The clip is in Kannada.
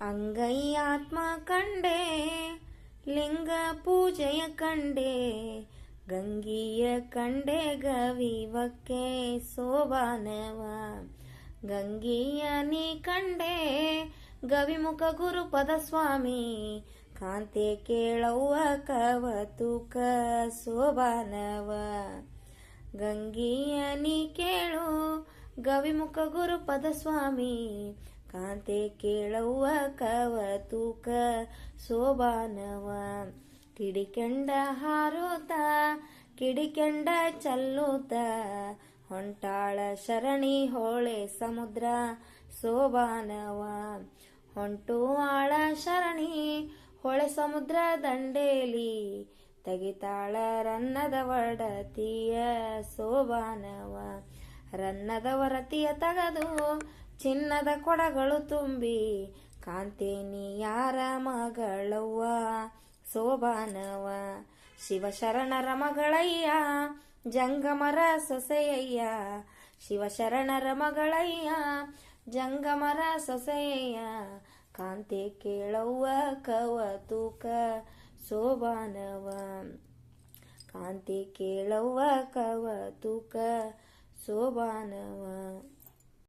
ಅಂಗೈಯಾತ್ಮ ಕಂಡೆ, ಲಿಂಗ ಪೂಜೆಯ ಕಂಡೆ, ಗಂಗಿಯ ಕಂಡೆ ಗವಿವಕ್ಕೆ ಸೋಬಾನವ. ಗಂಗಿಯ ನೀ ಕಂಡೆ, ಗವಿಮುಖ ಗುರುಪದ ಸ್ವಾಮಿ, ಕಾಂತೆ ಕೇಳವ್ವ ಕವತುಕ ಸೋಬಾನವ. ಗಂಗಿಯ ನೀ ಕೇಳು, ಗವಿಮುಖ ಗುರುಪದ ಸ್ವಾಮಿ ಕಾಂತೆ ಕೇಳವ್ವ ಕವತುಕ ಸೋಬಾನವ. ಕಿಡಿಕೆಂಡ ಹಾರೋತ, ಕಿಡಿಕೆಂಡ ಚಲ್ಲುತ. ಹೊಂಟಾಳ ಶರಣಿ ಹೋಳೆ ಸಮುದ್ರ ಸೋಬಾನವ. ಹೊಂಟು ಆಳ ಶರಣಿ ಹೊಳೆ ಸಮುದ್ರ ದಂಡೇಲಿ. ತೆಗಿತಾಳ ರನ್ನದ ಒಡತಿಯ ಸೋಬಾನವ. ರನ್ನದ ವರತಿಯ ತಗದು ಚಿನ್ನದ ಕೊಡಗಳು ತುಂಬಿ, ಕಾಂತೇನಿ ಯಾರ ಮಗಳವ್ವ? ಸೋಬಾನವ ಶಿವಶರಣರ ಮಗಳಯ್ಯ, ಜಂಗಮರ ಸೊಸೆಯಯ್ಯ? ಶಿವಶರಣರ ಮಗಳಯ್ಯ, ಜಂಗಮರ ಸೊಸೆಯಯ್ಯ? ಕಾಂತೆ ಕೇಳವ್ವ ಕವತೂಕ ಸೋಬಾನವ ಕಾಂತೆ ಕೇಳವ್ವ ಕವತುಕ ಸೋಬಾನವ